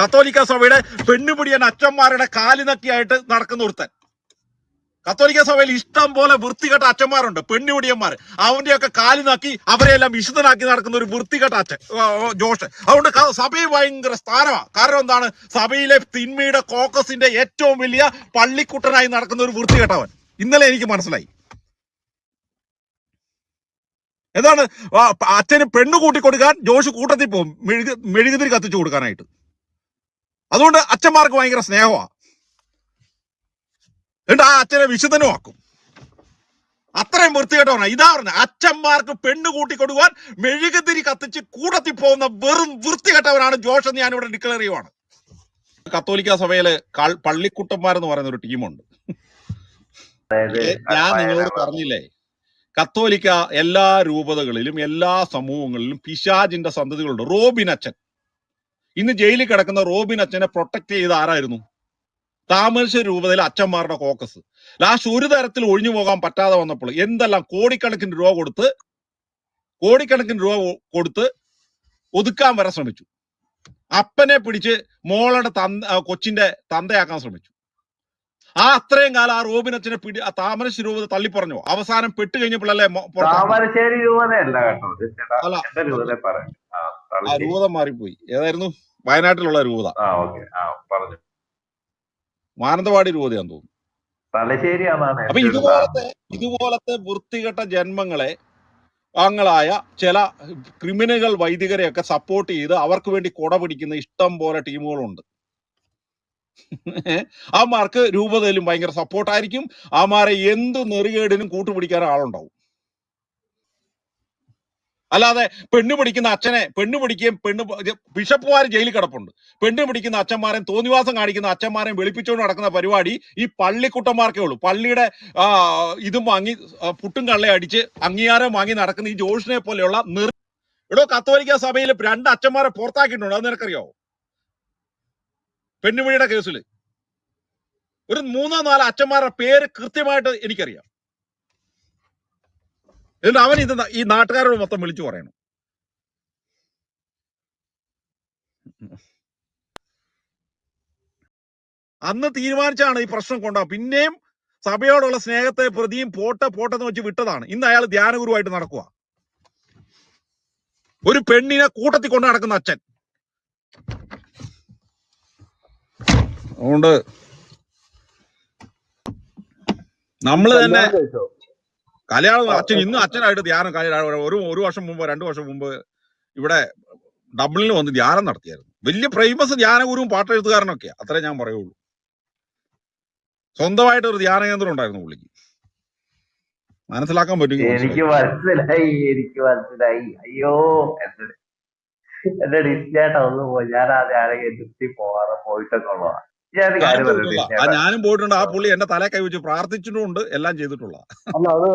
കത്തോലിക്ക സഭയുടെ പെണ്ണുപിടിയൻ അച്ഛന്മാരുടെ കാലിനക്കിയായിട്ട് നടക്കുന്ന ഒരുത്തൻ. കത്തോലിക്ക സഭയിൽ ഇഷ്ടം പോലെ വൃത്തികെട്ട അച്ഛന്മാരുണ്ട് പെണ്ണുപിടിയന്മാർ അവന്റെയൊക്കെ കാലിനാക്കി അവരെയെല്ലാം വിശുദ്ധനാക്കി നടക്കുന്ന ഒരു വൃത്തികെട്ട അച്ഛൻ ജോഷ്. അതുകൊണ്ട് സഭയിൽ ഭയങ്കര സ്ഥാനമാണ് കാരണം എന്താണ്? സഭയിലെ തിന്മയുടെ കോക്കസിന്റെ ഏറ്റവും വലിയ പള്ളിക്കുട്ടനായി നടക്കുന്ന ഒരു വൃത്തികെട്ടവൻ. ഇന്നലെ എനിക്ക് മനസ്സിലായി. എന്താണ്? അച്ഛന് പെണ്ണ് കൂട്ടി കൊടുക്കാൻ ജോഷ് കൂട്ടത്തിൽ പോകും മെഴുകു മെഴുകുതിരി കത്തിച്ചു കൊടുക്കാനായിട്ട്. അതുകൊണ്ട് അച്ഛന്മാർക്ക് ഭയങ്കര സ്നേഹമാണ് എന്നിട്ട് ആ അച്ഛനെ വിശുദ്ധനും ആക്കും അത്രയും വൃത്തികെട്ടവനാ. ഇതാ പറഞ്ഞ അച്ഛന്മാർക്ക് പെണ്ണ് കൂട്ടി കൊടുക്കുവാൻ മെഴുകുതിരി കത്തിച്ച് കൂടത്തി പോകുന്ന വെറും വൃത്തികെട്ടവനാണ് ജോഷ് എന്ന് ഞാനിവിടെ ഡിക്ലെയർ ചെയ്യുവാണ്. കത്തോലിക്ക സഭയിൽ പള്ളിക്കുട്ടന്മാരെന്ന് പറയുന്ന ഒരു ടീമുണ്ട്. ഞാൻ നിങ്ങളോട് പറഞ്ഞില്ലേ കത്തോലിക്ക എല്ലാ രൂപതകളിലും എല്ലാ സമൂഹങ്ങളിലും പിശാജിന്റെ സന്തതികളുണ്ട്. റോബിൻ അച്ഛൻ. ഇന്ന് ജയിലിൽ കിടക്കുന്ന റോബിൻ അച്ഛനെ പ്രൊട്ടക്ട് ചെയ്ത് ആരായിരുന്നു? താമരശ്ശേരി രൂപതയിലെ അച്ഛന്മാരുടെ കോക്കസ് ലാസ്റ്റ് ഒരു തരത്തിൽ ഒഴിഞ്ഞു പോകാൻ പറ്റാതെ വന്നപ്പോൾ എന്തെല്ലാം കോടിക്കണക്കിന് രൂപ കൊടുത്ത് കോടിക്കണക്കിന് രൂപ കൊടുത്ത് ഒതുക്കാൻ വരെ ശ്രമിച്ചു. അപ്പനെ പിടിച്ച് മോളുടെ തന്ത കൊച്ചിന്റെ തന്തയാക്കാൻ ശ്രമിച്ചു. ആ അത്രയും കാലം ആ റോബിൻ അച്ഛനെ പിടി ആ താമരശ്ശേരി രൂപത തള്ളിപ്പറഞ്ഞോ? അവസാനം പെട്ട് കഴിഞ്ഞപ്പോഴല്ലേ മൊ- പുറത്താക്കുന്നത്? താമരശ്ശേരി രൂപതയല്ല കേട്ടോ. അല്ല. രൂപത മാറിപ്പോയി. ഏതായിരുന്നു? വയനാട്ടിലുള്ള രൂപത മാനന്തവാടി രൂപതയാന്ന് തോന്നുന്നു. തലശ്ശേരിയാണെന്നാണ് അപ്പൊ ഇതുപോലത്തെ ഇതുപോലത്തെ വൃത്തികെട്ട ജന്മങ്ങളെ അങ്ങളായ ചില ക്രിമിനൽ വൈദികരെയൊക്കെ സപ്പോർട്ട് ചെയ്ത് അവർക്ക് വേണ്ടി കൊട പിടിക്കുന്ന ഇഷ്ടം പോലെ ടീമുകളുണ്ട്. അവന്മാർക്ക് രൂപതയിലും ഭയങ്കര സപ്പോർട്ടായിരിക്കും അവന്മാരെ എന്ത് നെറുകേടിനും കൂട്ടുപിടിക്കാൻ ആളുണ്ടാവും. അല്ലാതെ പെണ്ണു പിടിക്കുന്ന അച്ഛനെ പെണ്ണു പിടിക്കുകയും പെണ്ണ് ബിഷപ്പുമാർ ജയിലിൽ കിടപ്പുണ്ട്. പെണ്ണു പിടിക്കുന്ന അച്ഛന്മാരെയും തോന്നിവാസം കാണിക്കുന്ന അച്ഛന്മാരെയും വെളുപ്പിച്ചുകൊണ്ട് നടക്കുന്ന പരിപാടി ഈ പള്ളിക്കുട്ടന്മാർക്കേ ഉള്ളൂ. പള്ളിയുടെ ഇതും വാങ്ങി പുട്ടും കള്ളയും അടിച്ച് അംഗീകാരം വാങ്ങി നടക്കുന്ന ഈ ജോഷിനെ പോലെയുള്ള നിർ എടോ കത്തോലിക്ക സഭയിൽ രണ്ട് അച്ഛന്മാരെ പുറത്താക്കിയിട്ടുണ്ട്. അത് നിനക്കറിയാവോ പെണ്ണുമണിയുടെ കേസിൽ ഒരു മൂന്നോ നാലോ അച്ഛന്മാരുടെ പേര് കൃത്യമായിട്ട് എനിക്കറിയാം. എന്നിട്ട് അവൻ ഇത് ഈ നാട്ടുകാരോട് മൊത്തം വിളിച്ചു പറയണം. അന്ന് തീരുമാനിച്ചാണ് ഈ പ്രശ്നം കൊണ്ടാ പിന്നെയും സഭയോടുള്ള സ്നേഹത്തെ പ്രതിയും പോട്ട പോട്ടെന്ന് വെച്ച് വിട്ടതാണ്. ഇന്ന് അയാൾ ധ്യാനഗുരുവായിട്ട് നടക്കുക ഒരു പെണ്ണിനെ കൂട്ടത്തിൽ കൊണ്ട് നടക്കുന്ന അച്ഛൻ. അതുകൊണ്ട് നമ്മൾ തന്നെ കല്യാണം കഴിച്ചോ? അച്ഛൻ ഇന്ന് അച്ഛനായിട്ട് ധ്യാനം കലയാളം ഒരു ഒരു വർഷം മുമ്പ് രണ്ടു വർഷം മുമ്പ് ഇവിടെ ഡബ്ലിനിൽ വന്ന് ധ്യാനം നടത്തിയായിരുന്നു. വലിയ ഫേമസ് ധ്യാനഗുരുവും പാട്ടെഴുത്തുകാരനൊക്കെയാ അത്രേ ഞാൻ പറയുള്ളൂ. സ്വന്തമായിട്ട് ഒരു ധ്യാന കേന്ദ്രം ഉണ്ടായിരുന്നു പുള്ളിക്ക്. മനസ്സിലാക്കാൻ പറ്റും എനിക്ക് മനസ്സിലായി എനിക്ക് മനസ്സിലായി. അയ്യോ എന്റെ ഡിസ്റ്റേട്ടാ ഒന്ന് പോയി. ഞാൻ ആ ധ്യാന കേന്ദ്രത്തിൽ പോവാറ് പോയിട്ടൊക്കെ ഉള്ളതാ. ഞാനും പോയിട്ടുണ്ട് ആ പുള്ളി എന്റെ തലേ കൈ വെച്ച് പ്രാർത്ഥിച്ചിട്ടുണ്ട് എല്ലാം ചെയ്തിട്ടുള്ള. അല്ല അത്